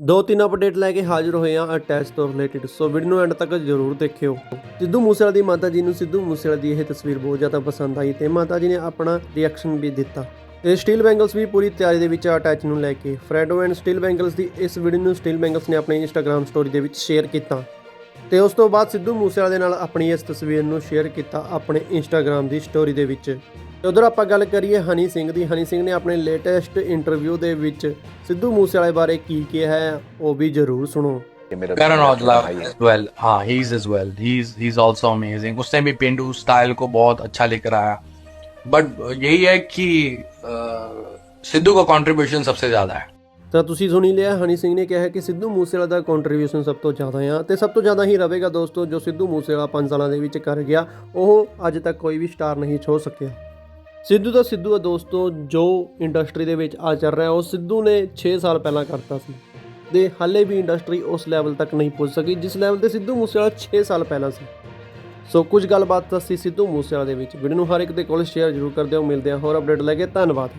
ਦੋ ਤਿੰਨ ਅਪਡੇਟ ਲੈ ਕੇ ਹਾਜ਼ਰ ਹੋਏ ਆ ਅਟੈਚ ਤੋਂ ਰਿਲੇਟਡ ਸੋ ਵੀਡੀਓ ਨੂੰ ਐਂਡ ਤੱਕ ਜ਼ਰੂਰ ਦੇਖਿਓ। ਸਿੱਧੂ ਮੂਸੇਵਾਲਾ ਦੀ ਮਾਤਾ ਜੀ ਨੂੰ ਸਿੱਧੂ ਮੂਸੇਵਾਲਾ ਦੀ ਇਹ ਤਸਵੀਰ ਬਹੁਤ ਜ਼ਿਆਦਾ ਪਸੰਦ ਆਈ ਤੇ ਮਾਤਾ ਜੀ ਨੇ ਆਪਣਾ ਰਿਐਕਸ਼ਨ ਵੀ ਦਿੱਤਾ। ਤੇ ਸਟੀਲ ਬੈਂਗਲਸ ਵੀ ਪੂਰੀ ਤਿਆਰੀ ਦੇ ਵਿੱਚ ਆ ਅਟੈਚ ਨੂੰ ਲੈ ਕੇ ਫਰੈਡੋ ਐਂਡ ਸਟੀਲ ਬੈਂਗਲਸ ਦੀ ਇਸ ਵੀਡੀਓ ਨੂੰ ਸਟੀਲ ਬੈਂਗਲਸ ਨੇ ਆਪਣੀ ਇੰਸਟਾਗ੍ਰam ਸਟੋਰੀ ਦੇ ਵਿੱਚ ਸ਼ੇਅਰ ਕੀਤਾ। ਤੇ ਉਸ ਤੋਂ ਬਾਅਦ ਸਿੱਧੂ ਮੂਸੇਵਾਲੇ ਦੇ ਨਾਲ ਆਪਣੀ ਇਸ ਤਸਵੀਰ ਨੂੰ ਸ਼ੇਅਰ ਕੀਤਾ ਆਪਣੇ ਇੰਸਟਾਗ੍ਰam ਦੀ ਸਟੋਰੀ ਦੇ ਵਿੱਚ। ਉਧਰ ਆਪਾਂ ਗੱਲ ਕਰੀਏ ਹਨੀ ਸਿੰਘ ਦੀ ਹਨੀ ਸਿੰਘ ਨੇ ਆਪਣੇ ਲੇਟੈਸਟ ਇੰਟਰਵਿਊ ਦੇ ਵਿੱਚ ਸਿੱਧੂ ਮੂਸੇਵਾਲੇ ਬਾਰੇ ਕੀ ਕਿਹਾ ਹੈ ਉਹ ਵੀ ਜ਼ਰੂਰ ਸੁਣੋ कि मेरा Karan मेरा Aujla भाई है as well. हाँ he's as well. He's he's also amazing. उसने भी पेंडू स्टाइल को बहुत अच्छा लेकर आया. बट यही है कि अ, सिद्धू का कंट्रीब्यूशन सबसे ज्यादा है ਤਾਂ ਤੁਸੀਂ ਸੁਣੀ ਲਿਆ ਹਨੀ ਸਿੰਘ ਨੇ ਕਿਹਾ ਕਿ ਸਿੱਧੂ ਮੂਸੇਵਾਲਾ ਦਾ ਕੰਟਰੀਬਿਊਸ਼ਨ ਸਭ ਤੋਂ ਜ਼ਿਆਦਾ ਆ ਤੇ ਸਭ ਤੋਂ ਜ਼ਿਆਦਾ ਹੀ ਰਹੇਗਾ ਦੋਸਤੋ ਜੋ ਸਿੱਧੂ ਮੂਸੇਵਾਲਾ 5 ਸਾਲਾਂ ਦੇ ਵਿੱਚ ਕਰ ਗਿਆ ਉਹ ਅੱਜ ਤੱਕ ਕੋਈ ਵੀ ਸਟਾਰ ਨਹੀਂ ਛੋ ਸਕਿਆ ਸਿੱਧੂ ਦਾ ਸਿੱਧੂ ਆ ਦੋਸਤੋ, ਜੋ ਇੰਡਸਟਰੀ ਦੇ ਵਿੱਚ ਆ ਚੱਲ ਰਿਹਾ, ਉਹ ਸਿੱਧੂ ਨੇ 6 ਸਾਲ ਪਹਿਲਾਂ ਕਰਤਾ ਸੀ ਤੇ ਹਾਲੇ ਵੀ ਇੰਡਸਟਰੀ ਉਸ ਲੈਵਲ ਤੱਕ ਨਹੀਂ ਪਹੁੰਚ ਸਕੀ, ਜਿਸ ਲੈਵਲ ਤੇ ਸਿੱਧੂ ਮੂਸੇਵਾਲਾ 6 ਸਾਲ ਪਹਿਲਾਂ ਸੀ। ਸੋ ਕੁਝ ਗੱਲਬਾਤ ਸੀ ਸਿੱਧੂ ਮੂਸੇਵਾਲਾ ਦੇ ਵਿੱਚ। ਵੀਡੀਓ ਨੂੰ ਹਰ ਇੱਕ ਦੇ ਕੋਲ ਸ਼ੇਅਰ ਜ਼ਰੂਰ ਕਰ ਦਿਓ। ਮਿਲਦੇ ਹਾਂ ਹੋਰ ਅਪਡੇਟ ਲੈ ਕੇ। ਧੰਨਵਾਦ।